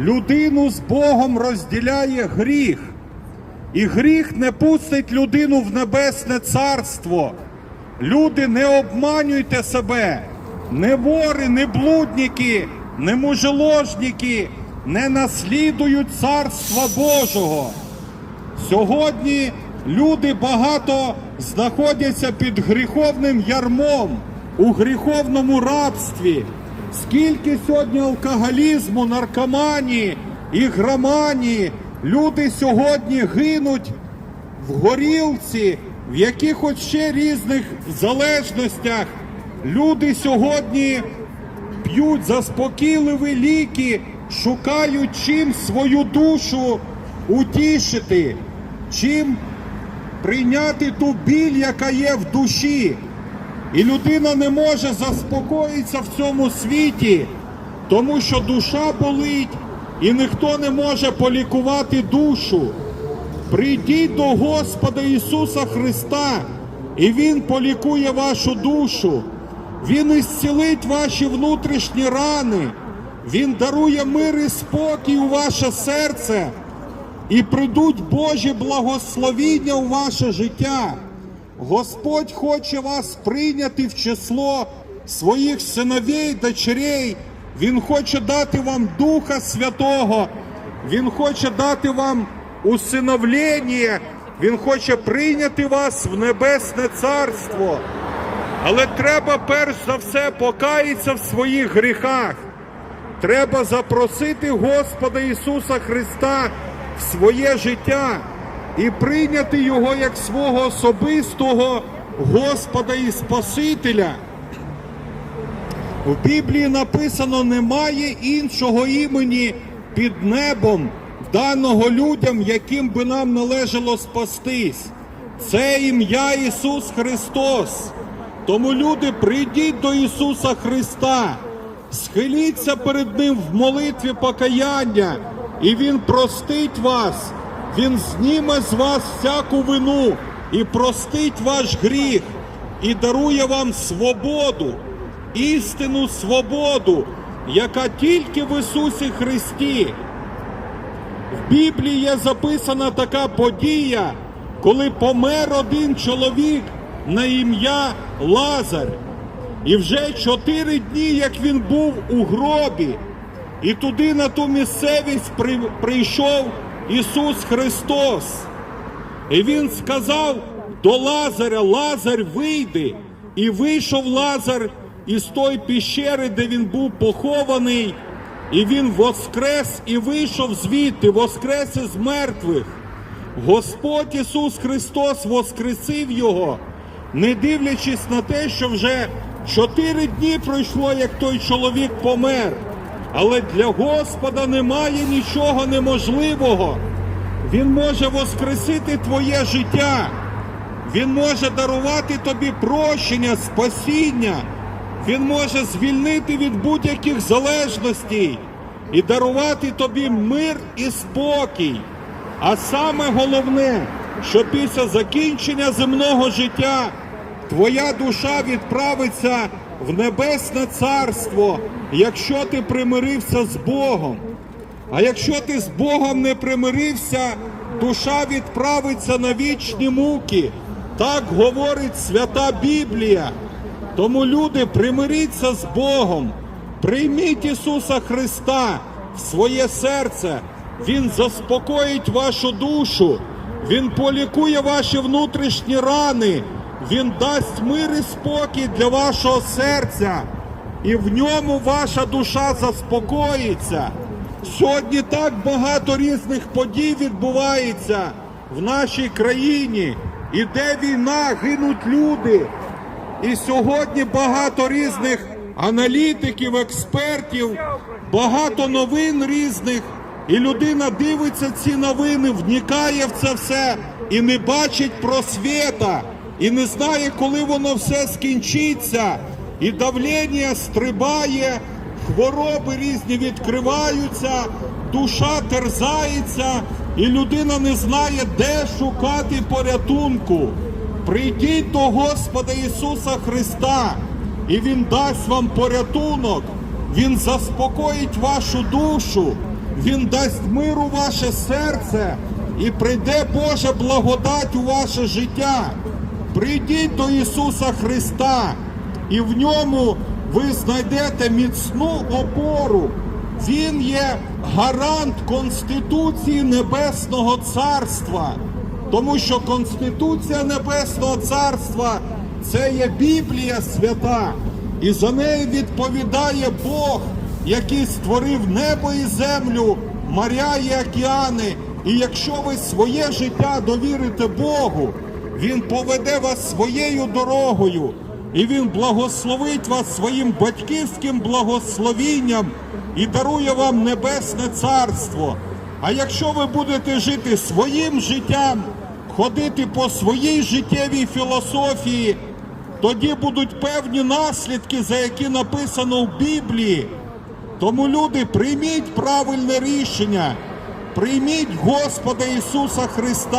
людину з Богом розділяє гріх. І гріх не пустить людину в небесне царство. Люди, не обманюйте себе, не вори, не блудники, не мужеложники не наслідують царства Божого. Сьогодні люди багато знаходяться під гріховним ярмом у гріховному рабстві. Скільки сьогодні алкоголізму, наркоманії, ігроманії, люди сьогодні гинуть в горілці, в якихось ще різних залежностях. Люди сьогодні п'ють заспокійливі ліки, шукають чим свою душу утішити, чим прийняти ту біль, яка є в душі. І людина не може заспокоїтися в цьому світі, тому що душа болить, і ніхто не може полікувати душу. Прийдіть до Господа Ісуса Христа, і Він полікує вашу душу. Він ісцілить ваші внутрішні рани. Він дарує мир і спокій у ваше серце. І прийдуть Божі благословіння у ваше життя. Господь хоче вас прийняти в число своїх синовей, дочерей. Він хоче дати вам Духа Святого. Він хоче дати вам усиновлення. Він хоче прийняти вас в небесне царство. Але треба перш за все покаятися в своїх гріхах. Треба запросити Господа Ісуса Христа в своє життя і прийняти Його як свого особистого Господа і Спасителя. В Біблії написано: немає іншого імені під небом, даного людям, яким би нам належало спастись. Це ім'я Ісус Христос. Тому люди, прийдіть до Ісуса Христа, схиліться перед Ним в молитві покаяння, і Він простить вас, Він зніме з вас всяку вину і простить ваш гріх, і дарує вам свободу, істинну свободу, яка тільки в Ісусі Христі. В Біблії є записана така подія, коли помер один чоловік на ім'я Лазар. І вже чотири дні, як він був у гробі, і туди на ту місцевість прийшов Ісус Христос. І Він сказав до Лазаря: Лазар, вийди. І вийшов Лазар із той піщери, де він був похований, і він воскрес і вийшов звідти, воскрес із мертвих. Господь Ісус Христос воскресив його, не дивлячись на те, що вже чотири дні пройшло, як той чоловік помер. Але для Господа немає нічого неможливого. Він може воскресити твоє життя. Він може дарувати тобі прощення, спасіння. Він може звільнити від будь-яких залежностей і дарувати тобі мир і спокій. А саме головне, що після закінчення земного життя твоя душа відправиться в небесне царство, якщо ти примирився з Богом. А якщо ти з Богом не примирився, душа відправиться на вічні муки. Так говорить свята Біблія. Тому люди, примиріться з Богом, прийміть Ісуса Христа в своє серце. Він заспокоїть вашу душу, Він полікує ваші внутрішні рани, Він дасть мир і спокій для вашого серця, і в ньому ваша душа заспокоїться. Сьогодні так багато різних подій відбувається в нашій країні. Іде війна, гинуть люди. І сьогодні багато різних аналітиків, експертів, багато новин різних. І людина дивиться ці новини, вникає в це все і не бачить просвіта, і не знає, коли воно все скінчиться. І давлення стрибає, хвороби різні відкриваються, душа терзається, і людина не знає, де шукати порятунку. Прийдіть до Господа Ісуса Христа, і Він дасть вам порятунок, Він заспокоїть вашу душу, Він дасть мир у ваше серце і прийде Божа благодать у ваше життя. Прийдіть до Ісуса Христа, і в ньому ви знайдете міцну опору. Він є гарант Конституції Небесного Царства. Тому що Конституція Небесного Царства це є Біблія свята, і за нею відповідає Бог, який створив небо і землю, моря і океани. І якщо ви своє життя довірите Богу, Він поведе вас своєю дорогою, і Він благословить вас своїм батьківським благословінням і дарує вам небесне царство. А якщо ви будете жити своїм життям, ходити по своїй життєвій філософії, тоді будуть певні наслідки, за які написано в Біблії. Тому люди, прийміть правильне рішення, прийміть Господа Ісуса Христа.